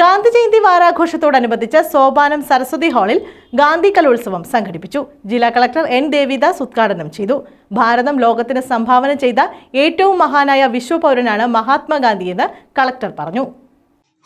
ഗാന്ധി ജയന്തി വാരാഘോഷത്തോടനുബന്ധിച്ച് സോപാനം സരസ്വതി ഹാളിൽ ഗാന്ധി കലോത്സവം സംഘടിപ്പിച്ചു. ജില്ലാ കളക്ടർ എൻ ദേവിദാസ് ഉദ്ഘാടനം ചെയ്തു. ഭാരതം ലോകത്തിന് സംഭാവന ചെയ്ത ഏറ്റവും മഹാനായ വിശ്വപൗരനാണ് മഹാത്മാഗാന്ധിയെന്ന് കളക്ടർ പറഞ്ഞു.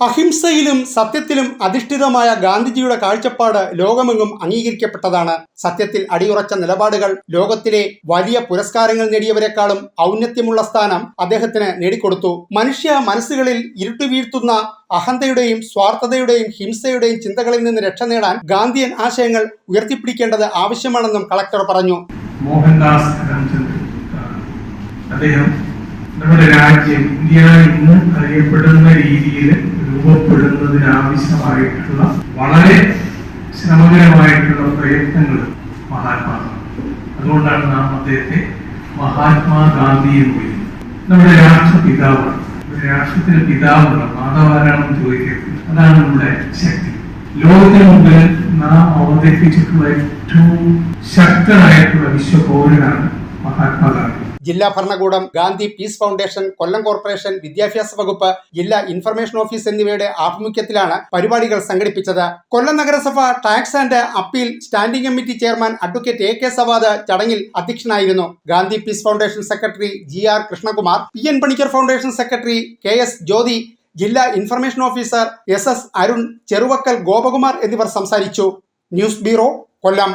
അഹിംസയിലും സത്യത്തിലും അധിഷ്ഠിതമായ ഗാന്ധിജിയുടെ കാഴ്ചപ്പാട് ലോകമെങ്ങും അംഗീകരിക്കപ്പെട്ടതാണ്. സത്യത്തിൽ അടിയുറച്ച നിലപാടുകൾ ലോകത്തിലെ വലിയ പുരസ്കാരങ്ങൾ നേടിയവരെക്കാളും ഔന്നത്യമുള്ള സ്ഥാനം അദ്ദേഹത്തിന് നേടിക്കൊടുത്തു. മനുഷ്യ മനസ്സുകളിൽ ഇരുട്ടുവീഴ്ത്തുന്ന അഹന്തയുടെയും സ്വാർത്ഥതയുടെയും ഹിംസയുടെയും ചിന്തകളിൽ നിന്ന് രക്ഷ നേടാൻ ഗാന്ധിയൻ ആശയങ്ങൾ ഉയർത്തിപ്പിടിക്കേണ്ടത് ആവശ്യമാണെന്നും കളക്ടർ പറഞ്ഞു. മോഹൻദാസ് അദ്ദേഹം നമ്മുടെ രാജ്യം ഇന്ത്യ ഇന്ന് അറിയപ്പെടുന്ന രീതിയിൽ രൂപപ്പെടുന്നതിനാവശ്യമായിട്ടുള്ള വളരെ ശ്രമകരമായിട്ടുള്ള പ്രയത്നങ്ങൾ മഹാത്മാ അതുകൊണ്ടാണ് നാം അദ്ദേഹത്തെ മഹാത്മാഗാന്ധി എന്ന് വിളിക്കുന്നത്. നമ്മുടെ രാഷ്ട്രപിതാവാണ് രാഷ്ട്രത്തിന്റെ രാഷ്ട്രത്തിന് പിതാവുള്ള മാതാവാരാണെന്ന് ചോദിക്കരുത്. അതാണ് നമ്മുടെ ശക്തി. ലോകത്തിന് മുമ്പിൽ നാം അവതരിപ്പിച്ചിട്ടുള്ള ഏറ്റവും ശക്തനായിട്ടുള്ള വിശ്വപൗരനാണ് മഹാത്മാഗാന്ധി. ജില്ലാ ഭരണകൂടം Gandhi peace foundation Kollam corporation വിദ്യാഭ്യാസ വകുപ്പ് ജില്ലാ ഇൻഫർമേഷൻ ഓഫീസ് എന്നിവയുടെ ആഭിമുഖ്യത്തിലാണ് പരിപാടികൾ സംഘടിപ്പിച്ചത്. കൊല്ലം നഗരസഭ tax and appeal standing committee chairman advocate A K Savad ചടങ്ങിൽ അധ്യക്ഷനായിരുന്നു. Gandhi peace foundation secretary G R Krishnakumar P N Panicker foundation secretary K S Jyothi ജില്ലാ information officer S S Arun Cheruvakkal Gopakumar എന്നിവർ സംസാരിച്ചു. News bureau Kollam.